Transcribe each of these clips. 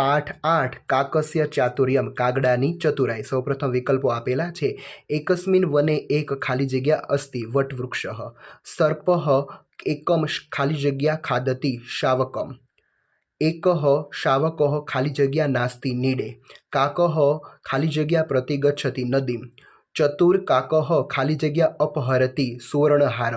પાઠ આઠ કાકસ્ય ચાતુર્યમ કાગડાની ચતુરાઈ. સૌપ્રથમ વિકલ્પો આપેલા છે. એકસ્મિન વને એક ખાલી જગ્યા અસ્તિ વટવૃક્ષ સર્પ એકમ ખાલી જગ્યા ખાદતી શાવકમ. એક શાવક ખાલી જગ્યા નાસ્તી નીડે. કાકઃ ખાલી જગ્યા પ્રતિગચ્છતી નદીમ. ચતુર કાકઃ ખાલી જગ્યા અપહરતી સુવર્ણહાર.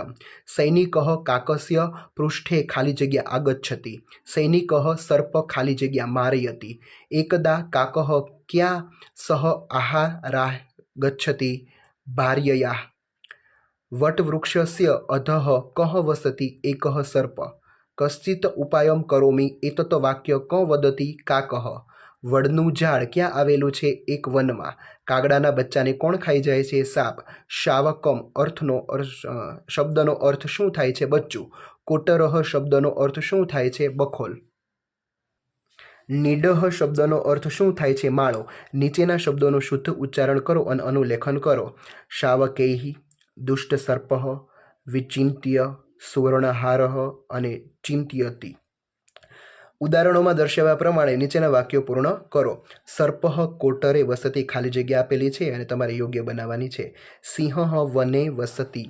સૈનિકઃ કાકસ્ય પૃષ્ઠે ખાલી જગ્યા આગચ્છતિ. સૈનિકઃ સર્પ ખાલી જગ્યા મારયતી. એકદા કાકઃ ક્યાં સહ આહારાહ ગચ્છતિ? ભાર્યયા. વટવૃક્ષસ્ય અધઃ કહ વસતી એકહ સર્પ. કશ્ચિત ઉપાયમ કરોમી, એતત વાક્ય ક વદતિ કાકઃ. વડનું ઝાડ ક્યાં આવેલું છે એક વનમાં? કાગડાના બચ્ચાને કોણ ખાઈ જાય છે? સાપ. શાવકમ અર્થનો અર્થ શબ્દનો અર્થ શું થાય છે? બચ્ચું. કોટરહ શબ્દનો અર્થ શું થાય છે? બખોલ. નિડહ શબ્દનો અર્થ શું થાય છે? માળો. નીચેના શબ્દોનું શુદ્ધ ઉચ્ચારણ કરો અને અનુલેખન કરો. શાવકેહી, દુષ્ટ સર્પ વિચિંત્ય, સુવર્ણહારહ અને ચિંત્યતી. ઉદાહરણોમાં દર્શાવ્યા પ્રમાણે નીચેના વાક્યો પૂર્ણ કરો. સર્પ કોટરે વસતી ખાલી જગ્યા આપેલી છે અને તમારે યોગ્ય બનાવવાની છે. સિંહ વને વસતી.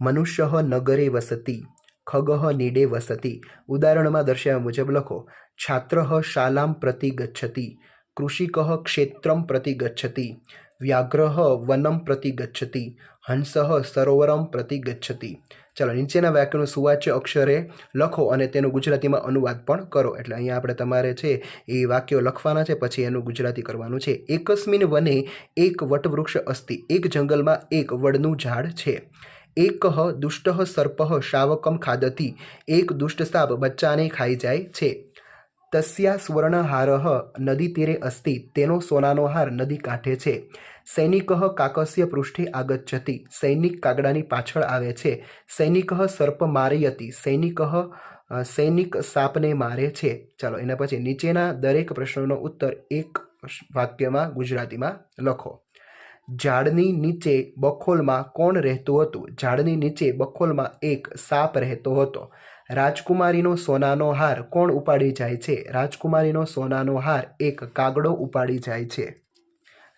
મનુષ્ય નગરે વસતી. ખગહ નીડે વસતી. ઉદાહરણમાં દર્શાવ્યા મુજબ લખો. છાત્ર શાલામ પ્રતિ ગચ્છતી. કૃષિક ક્ષેત્રમ પ્રતિ ગચ્છતી. વ્યાઘ્ર વનમ પ્રતિ ગચ્છતી. હંસ સરોવરમ પ્રતિ ગચ્છતિ. ચાલો, નીચેના વાક્યનું સુવાચ્ય અક્ષરે લખો અને તેનો ગુજરાતીમાં અનુવાદ પણ કરો. એટલે અહીંયા આપણે તમારે છે એ વાક્યો લખવાના છે, પછી એનું ગુજરાતી કરવાનું છે. એકસ્મિન વને એક વટવૃક્ષ અસ્તિ, એક જંગલમાં એક વડનું ઝાડ છે. એક દુષ્ટ સર્પ શાવકમ ખાદતી, એક દુષ્ટ સાપ બચ્ચાને ખાઈ જાય છે. તસ્યા સ્વર્ણહાર નદી તીરે અસ્તિ, તેનો સોનાનો હાર નદી કાંઠે છે. સૈનિક કાકસ્ય પૃષ્ઠે આગચ્છતિ, સૈનિક કાગડાની પાછળ આવે છે. સૈનિક સર્પ મારયતી, સૈનિક સૈનિક સાપને મારે છે. ચાલો એના પછી નીચેના દરેક પ્રશ્નોનો ઉત્તર એક વાક્યમાં ગુજરાતીમાં લખો. ઝાડની નીચે બખોલમાં કોણ રહેતું હતું? ઝાડની નીચે બખોલમાં એક સાપ રહેતો હતો. રાજકુમારીનો સોનાનો હાર કોણ ઉપાડી જાય છે? રાજકુમારીનો સોનાનો હાર એક કાગડો ઉપાડી જાય છે.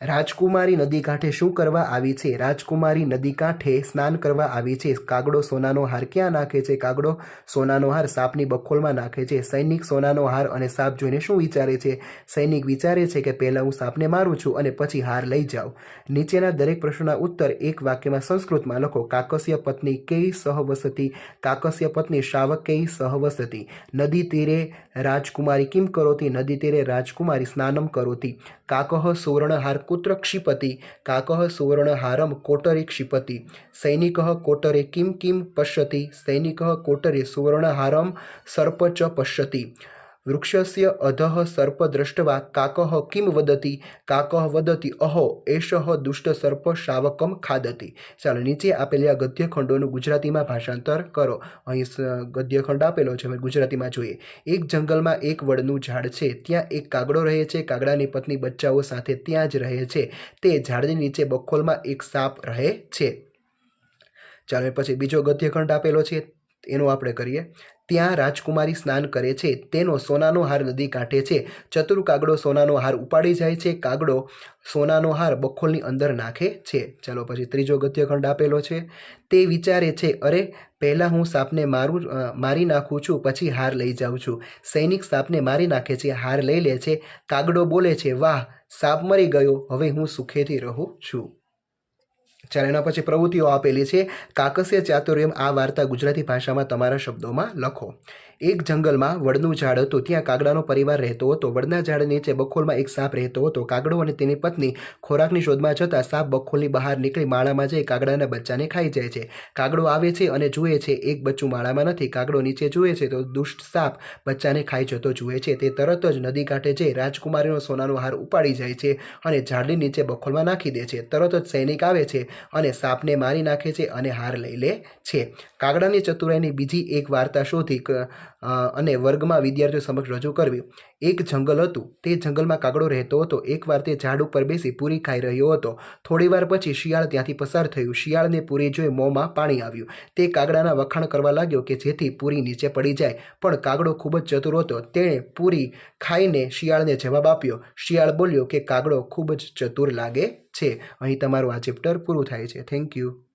રાજકુમારી નદી કાંઠે શું કરવા આવી છે? રાજકુમારી નદી કાંઠે સ્નાન કરવા આવી છે. કાગડો સોનાનો હાર ક્યાં નાખે છે? કાગડો સોનાનો હાર સાપની બખોલમાં નાખે છે. સૈનિક સોનાનો હાર અને સાપ જોઈને શું વિચારે છે? સૈનિક વિચારે છે કે પહેલાં હું સાપને મારું છું અને પછી હાર લઈ જાઉં. નીચેના દરેક પ્રશ્નના ઉત્તર એક વાક્યમાં સંસ્કૃતમાં લખો. કાકસ્ય પત્ની કેવી સહવસતી? કાકસ્ય પત્ની શાવકૈ સહવસતી? નદી તીરે રાજકુમારી કિમ કરોતી? નદી તીરે રાજકુમારી સ્નાનમ કરોતી? કાકઃ સુવર્ણહાર કુત્ર ક્ષિપતિ કાકઃ સુવર્ણહારમ કોટરે ક્ષિપતિ સૈનિકઃ કોટરે કિમ કિમ પશ્યતિ સૈનિકઃ કોટરે સુવર્ણહારમ સર્પ ચ પશ્યતિ. વૃક્ષસ્ય અધઃ સર્પ દ્રષ્ટવા કાકઃ કિમ વદતિ? કાકઃ વદતિ, અહો, એષઃ દુષ્ટ સર્પ શાવકમ ખાદતિ. ચાલો, નીચે આપેલી આ ગદ્યખંડોનું ગુજરાતીમાં ભાષાંતર કરો. અહીં ગદ્યખંડ આપેલો છે, હવે ગુજરાતીમાં જોઈએ. એક જંગલમાં એક વડનું ઝાડ છે, ત્યાં એક કાગડો રહે છે, કાગડાની પત્ની બચ્ચાઓ સાથે ત્યાં જ રહે છે. તે ઝાડની નીચે બખોલમાં એક સાપ રહે છે. ચાલો પછી બીજો ગદ્યખંડ આપેલો છે એનો આપણે કરીએ. ત્યાં રાજકુમારી સ્નાન કરે છે. તેનો સોનાનો હાર નદી કાંઠે છે. ચતુર કાગડો સોનાનો હાર ઉપાડી જાય છે. કાગડો સોનાનો હાર બખોલની અંદર નાખે છે. ચાલો પછી ત્રીજો ગદ્યખંડ આપેલો છે. તે વિચારે છે, અરે, પહેલાં હું સાપને મારું મારી નાખું છું, પછી હાર લઈ જાઉં છું. સૈનિક સાપને મારી નાખે છે, હાર લઈ લે છે. કાગડો બોલે છે, વાહ, સાપ મરી ગયો. હવે હું સુખેથી રહું છું. ચાલો એના પછી પ્રવૃત્તિઓ આપેલી છે. કાકસ્ય ચાતુર્યમ આ વાર્તા ગુજરાતી ભાષામાં તમારા શબ્દોમાં લખો. એક જંગલમાં વડનું ઝાડ હતું. ત્યાં કાગડાનો પરિવાર રહેતો હતો. વડના ઝાડ નીચે બખોલમાં એક સાપ રહેતો હતો. કાગડો અને તેની પત્ની ખોરાકની શોધમાં જતાં સાપ બખોલની બહાર નીકળી માળામાં જઈ કાગડાના બચ્ચાને ખાઈ જાય છે. કાગડો આવે છે અને જુએ છે. એક બચ્ચું માળામાં નથી. કાગડો નીચે જુએ છે તો દુષ્ટ સાપ બચ્ચાને ખાઈ જતો જુએ છે. તે તરત જ નદી કાંઠે જઈ રાજકુમારીનો સોનાનો હાર ઉપાડી જાય છે અને ઝાડની નીચે બખોલમાં નાખી દે છે. તરત જ સૈનિક આવે છે. અને સાપને મારી નાખે છે અને હાર લઈ લે છે. કાગડાની ચતુરાઈની બીજી એક વાર્તા શોધી અને વર્ગમાં વિદ્યાર્થીઓ સમક્ષ રજૂ કરવી. એક જંગલ હતું. તે જંગલમાં કાગડો રહેતો હતો. એકવાર તે ઝાડ ઉપર બેસી પૂરી ખાઈ રહ્યો હતો. થોડીવાર પછી શિયાળ ત્યાંથી પસાર થયું. શિયાળને પૂરી જોઈ મોંમાં પાણી આવ્યું. તે કાગડાના વખાણ કરવા લાગ્યો કે જેથી પૂરી નીચે પડી જાય. પણ કાગડો ખૂબ જ ચતુર હતો. તેણે પૂરી ખાઈને શિયાળને જવાબ આપ્યો. શિયાળ બોલ્યો કે કાગડો ખૂબ જ ચતુર લાગે છે. અહીં તમારું આ ચેપ્ટર પૂરું થાય છે. Thank you